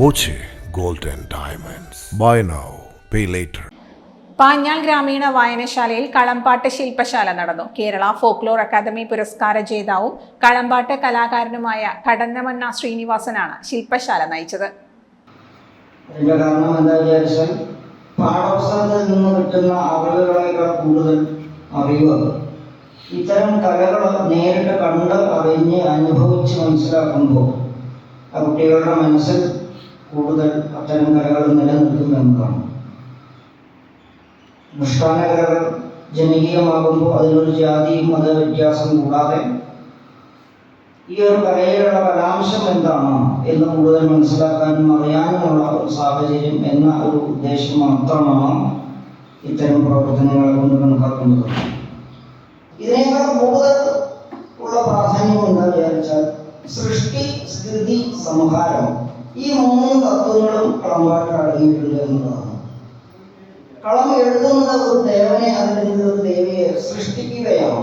Boche gold and diamonds. Buy now pay later Panjal ഗ്രാമീണ വായനശാലയിൽ കളമ്പാട്ട് ശില്പശാല നടന്നു. കേരള ഫോക്ലോർ അക്കാദമി പുരസ്കാര ജേതാവും കളമ്പാട്ട് കലാകാരനുമായ കടന്നമണ്ണ ശ്രീനിവാസനാണ് ശില്പശാല നയിച്ചത്. പാഠപുസ്തകത്തിൽ നിന്ന് കിട്ടുന്ന അറിവുകളേക്കാൾ കൂടുതൽ അറിവ്. ഇത്തരം കലകൾ നേരിട്ട് കണ്ട് അറിഞ്ഞ് അനുഭവിച്ച് മനസ്സിലാക്കുമ്പോൾ ആ കുട്ടികളുടെ മനസ്സിൽ കൂടുതൽ അത്തരം കലകൾ നിലനിൽക്കും എന്നതാണ് അനുഷ്ഠാന കലകൾ ജനകീയമാകുമ്പോൾ അതിനൊരു ജാതി മത വ്യത്യാസം കൂടാതെ ഈ ഒരു കലയിലുള്ള പരാമർശം എന്താണ് എന്ന് കൂടുതൽ മനസ്സിലാക്കാനും അറിയാനുമുള്ള ഒരു സാഹചര്യം എന്ന ഒരു ഉദ്ദേശം മാത്രമാണ് ഇത്തരം പ്രവർത്തനങ്ങളെ കൊണ്ട് കണക്കാക്കുന്നത്. ഇതിനേക്കാൾ കൂടുതൽ ഉള്ള പ്രാധാന്യം എന്താ വിചാരിച്ചാൽ സൃഷ്ടി സ്ഥിതി സംഹാരം ഈ മൂന്ന് തത്വങ്ങളും കളമ്പാട്ട് അടങ്ങിയിട്ടുണ്ട് എന്നതാണ്. കളം എഴുതുന്നത് ഒരു ദേവനെ ഒരു ദേവിയെ സൃഷ്ടിക്കുകയാണ്.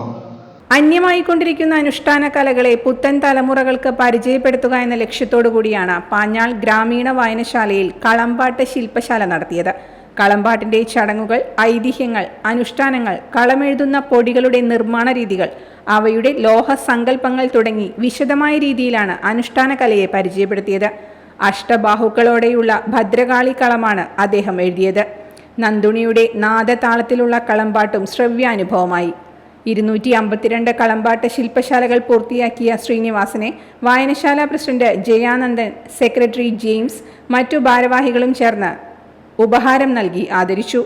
അന്യമായിക്കൊണ്ടിരിക്കുന്ന അനുഷ്ഠാന കലകളെ പുത്തൻ തലമുറകൾക്ക് പരിചയപ്പെടുത്തുക എന്ന ലക്ഷ്യത്തോടു കൂടിയാണ് പാഞ്ഞാൾ ഗ്രാമീണ വായനശാലയിൽ കളമ്പാട്ട് ശില്പശാല നടത്തിയത്. കളമ്പാട്ടിന്റെ ചടങ്ങുകൾ ഐതിഹ്യങ്ങൾ അനുഷ്ഠാനങ്ങൾ കളമെഴുതുന്ന പൊടികളുടെ നിർമ്മാണ രീതികൾ അവയുടെ ലോഹസങ്കല്പങ്ങൾ തുടങ്ങി വിശദമായ രീതിയിലാണ് അനുഷ്ഠാന കലയെ പരിചയപ്പെടുത്തിയത്. അഷ്ടബാഹുക്കളോടെയുള്ള ഭദ്രകാളി കളമാണ് അദ്ദേഹം എഴുതിയത്. നന്ദുണിയുടെ നാദതാളത്തിലുള്ള കളമ്പാട്ടും ശ്രവ്യാനുഭവമായി. ഇരുന്നൂറ്റി അമ്പത്തിരണ്ട് കളമ്പാട്ട് ശില്പശാലകൾ പൂർത്തിയാക്കിയ ശ്രീനിവാസനെ വായനശാല പ്രസിഡന്റ് ജയാനന്ദൻ സെക്രട്ടറി ജെയിംസ് മറ്റു ഭാരവാഹികളും ചേർന്ന് ഉപഹാരം നൽകി ആദരിച്ചു.